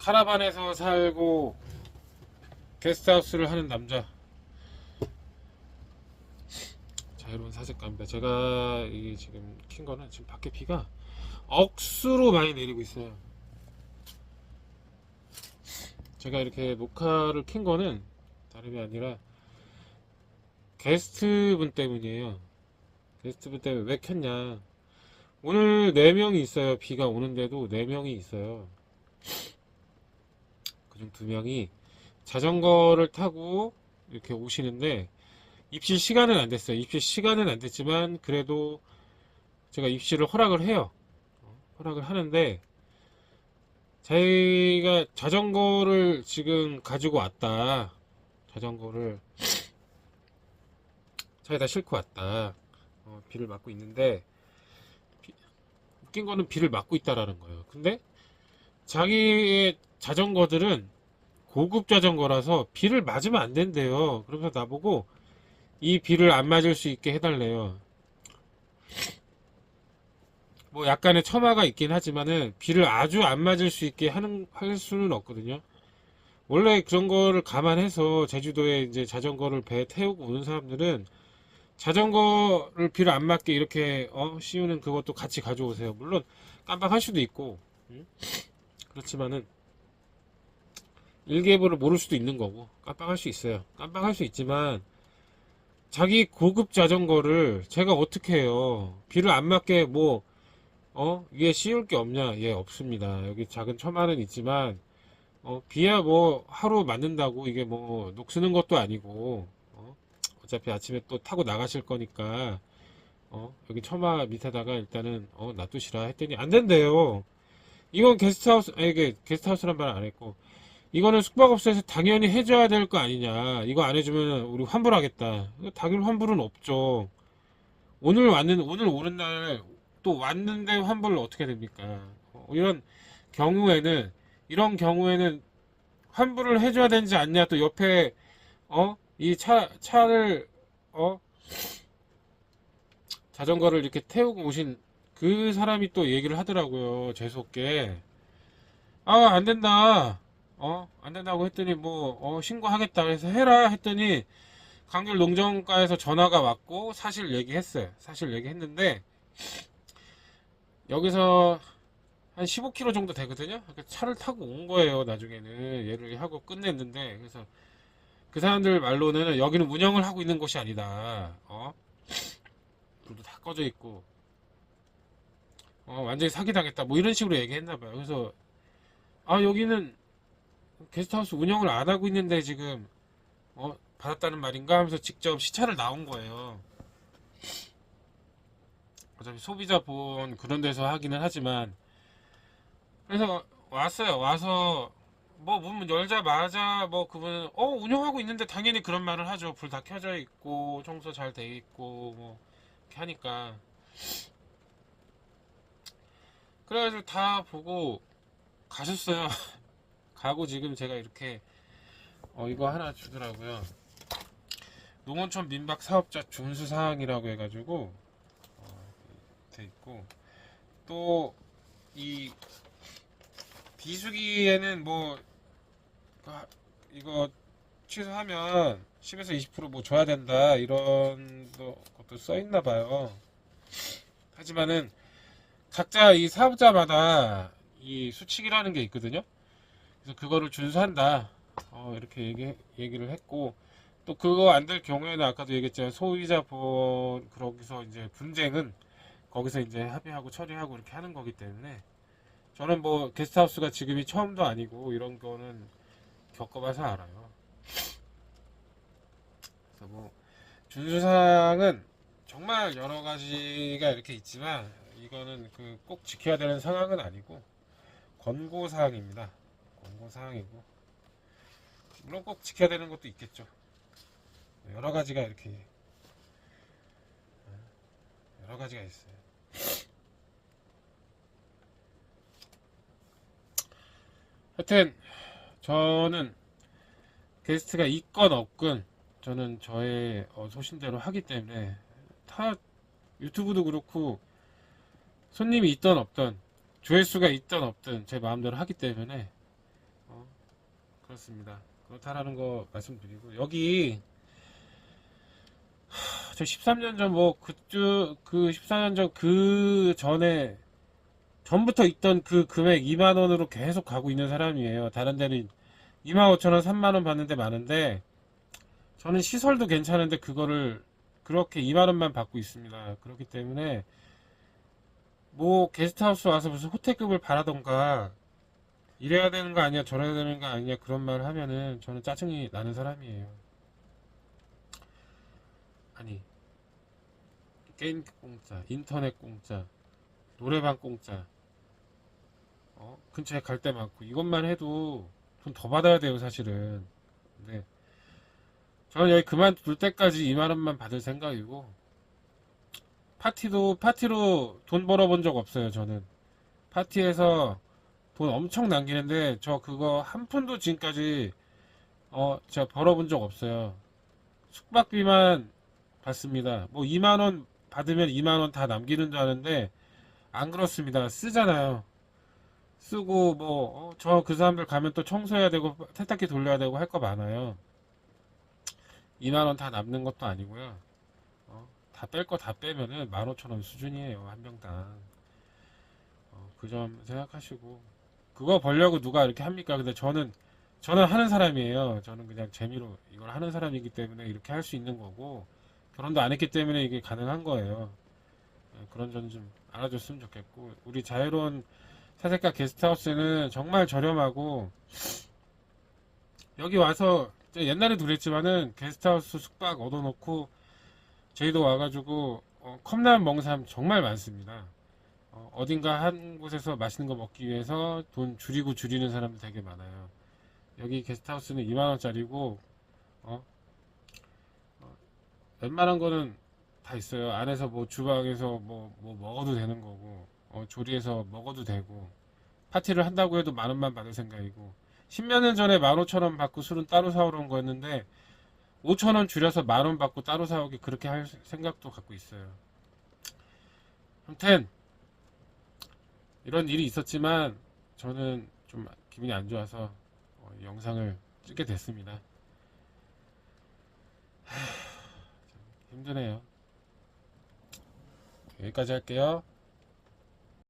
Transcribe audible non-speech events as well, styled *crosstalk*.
카라반에서 살고 게스트하우스를 하는 남자. 자유로운 사색가입니다. 제가 이 지금 킨 거는 지금 밖에 비가 억수로 많이 내리고 있어요. 제가 이렇게 녹화를 킨 거는 다름이 아니라 게스트분 때문이에요. 게스트분 때문에 왜 켰냐. 오늘 4명이 있어요. 비가 오는데도 4명이 있어요. 그중 2명이 자전거를 타고 이렇게 오시는데 입실 시간은 안 됐어요. 입실 시간은 안 됐지만 그래도 제가 입실을 허락을 해요. 어, 허락을 하는데 저희가 자전거를 지금 가지고 왔다. 자전거를 차에다 싣고 왔다. 어, 비를 맞고 있는데 비- 웃긴 거는 비를 맞고 있다라는 거예요. 근데 자기의 자전거들은 고급 자전거라서 비를 맞으면 안 된대요. 그러면서 나보고 이 비를 안 맞을 수 있게 해달래요. 뭐 약간의 처마가 있긴 하지만은 비를 아주 안 맞을 수 있게 하는 할 수는 없거든요. 원래 그런 거를 감안해서 제주도에 이제 자전거를 배에 태우고 오는 사람들은 자전거를 비를 안 맞게 이렇게 어 씌우는 그것도 같이 가져오세요. 물론 깜빡할 수도 있고 음? 그렇지만은 일개부를 모를 수도 있는 거고 깜빡할 수 있어요. 깜빡할 수 있지만 자기 고급 자전거를 제가 어떻게 해요? 비를 안 맞게 뭐 어? 위에 씌울 게 없냐? 예, 없습니다. 여기 작은 처마는 있지만 어, 비야 뭐 하루 맞는다고 이게 뭐 녹쓰는 것도 아니고 어? 어차피 아침에 또 타고 나가실 거니까 어? 여기 처마 밑에다가 일단은 어, 놔두시라 했더니 안 된대요. 이건 게스트하우스 아니 이게 게스트하우스란 말 안 했고 이거는 숙박업소에서 당연히 해줘야 될 거 아니냐. 이거 안 해주면 우리 환불하겠다. 당연히 환불은 없죠. 오늘 왔는 오늘 오는 날 또 왔는데 환불을 어떻게 됩니까? 어, 이런 경우에는 이런 경우에는 환불을 해줘야 되지 않냐? 또 옆에 어 이 차 차를 어 자전거를 이렇게 태우고 오신 그 사람이 또 얘기를 하더라고요. 재수없게 아 안 된다. 어, 안 된다고 했더니 뭐, 어, 신고하겠다. 그래서 해라 했더니 강귤 농정가에서 전화가 왔고 사실 얘기했어요. 사실 얘기했는데 여기서 한 15km 정도 되거든요. 그러니까 차를 타고 온 거예요. 나중에는 얘를 하고 끝냈는데 그래서 그 사람들 말로는 여기는 운영을 하고 있는 곳이 아니다. 어? 불도 다 꺼져 있고 어, 완전히 사기당했다. 뭐 이런 식으로 얘기했나 봐요. 그래서 아 여기는 게스트하우스 운영을 안 하고 있는데 지금 어 받았다는 말인가 하면서 직접 시차를 나온 거예요. 어차피 소비자 보험 그런 데서 하기는 하지만 그래서 왔어요. 와서 뭐 문 열자마자 뭐 그분은 어 운영하고 있는데 당연히 그런 말을 하죠. 불 다 켜져 있고 청소 잘 돼 있고 뭐 이렇게 하니까 그래가지고 다 보고 가셨어요. *laughs* 가고 지금 제가 이렇게 어 이거 하나 주더라고요. 농어촌 민박 사업자 준수 사항이라고 해가지고 어, 돼 있고 또 이 비수기에는 뭐 아, 이거 취소하면 10에서 20%뭐 줘야 된다 이런 거- 것도 써 있나 봐요. 하지만은 각자 이 사업자마다 이 수칙이라는 게 있거든요. 그래서 그거를 준수한다. 어, 이렇게 얘기, 얘기를 했고, 또 그거 안 될 경우에는 아까도 얘기했지만 소유자 보험, 거기서 이제 분쟁은 거기서 이제 합의하고 처리하고 이렇게 하는 거기 때문에 저는 뭐 게스트하우스가 지금이 처음도 아니고 이런 거는 겪어봐서 알아요. 그래서 뭐 준수사항은 정말 여러 가지가 이렇게 있지만 이거는 그 꼭 지켜야 되는 상황은 아니고 권고 사항입니다. 권고 사항이고 물론 꼭 지켜야 되는 것도 있겠죠. 여러 가지가 이렇게 여러 가지가 있어요. 하여튼 저는 게스트가 있건 없건 저는 저의 어, 소신대로 하기 때문에 다 유튜브도 그렇고 손님이 있던 없던 조회수가 있던 없든 제 마음대로 하기 때문에 그렇습니다. 그렇다라는 거 말씀드리고 여기 하, 저 13년 전 뭐 그쯤 그 14년 전 그 전에 전부터 있던 그 금액 2만 원으로 계속 가고 있는 사람이에요. 다른 데는 2만 5천 원, 3만 원 받는데 많은데 저는 시설도 괜찮은데 그거를 그렇게 2만 원만 받고 있습니다. 그렇기 때문에 뭐 게스트하우스 와서 무슨 호텔급을 바라던가 이래야 되는 거 아니야 저래야 되는 거 아니야 그런 말 하면은 저는 짜증이 나는 사람이에요. 아니 게임 공짜, 인터넷 공짜, 노래방 공짜, 어 근처에 갈데 많고 이것만 해도 돈 더 받아야 돼요 사실은. 근데 저는 여기 그만둘 때까지 2만 원만 받을 생각이고 파티도 파티로 돈 벌어본 적 없어요 저는 파티에서 돈 엄청 남기는데 저 그거 한 푼도 지금까지 어 제가 벌어본 적 없어요. 숙박비만 받습니다. 뭐 2만 원 받으면 2만 원 다 남기는 줄 아는데 안 그렇습니다. 쓰잖아요. 쓰고 뭐 저그 사람들 가면 또 청소해야 되고 세탁기 돌려야 되고 할 거 많아요. 2만 원 다 남는 것도 아니고요. 어, 다뺄 거 다 빼면은 15,000원 수준이에요 한 명당. 어, 그 점 생각하시고 그거 벌려고 누가 이렇게 합니까? 근데 저는 저는 하는 사람이에요. 저는 그냥 재미로 이걸 하는 사람이기 때문에 이렇게 할 수 있는 거고 결혼도 안 했기 때문에 이게 가능한 거예요. 예, 그런 점 좀 알아줬으면 좋겠고 우리 자유로운 사색가 게스트하우스는 정말 저렴하고 여기 와서 옛날에도 그랬지만은 게스트하우스 숙박 얻어놓고 저희도 와가지고 어, 컵라면 먹는 사람 정말 많습니다. 어, 딘가한 곳에서 맛있는 거 먹기 위해서 돈 줄이고 줄이는 사람들 되게 많아요. 여기 게스트하우스는 2만 원짜리고 어, 어, 웬만한 거는 다 있어요. 안에서 뭐 주방에서 뭐, 뭐 먹어도 되는 거고 어, 조리해서 먹어도 되고 파티를 한다고 해도 만 원만 받을 생각이고 10몇 년 전에 15,000원 받고 술은 따로 사오러 온 거였는데 5,000원 줄여서 만 원 받고 따로 사오기 그렇게 할 생각도 갖고 있어요. 아무튼 이런 일이 있었지만 저는 좀 기분이 안 좋아서 어, 이 영상을 찍게 됐습니다. 하, 참 힘드네요. 여기까지 할게요.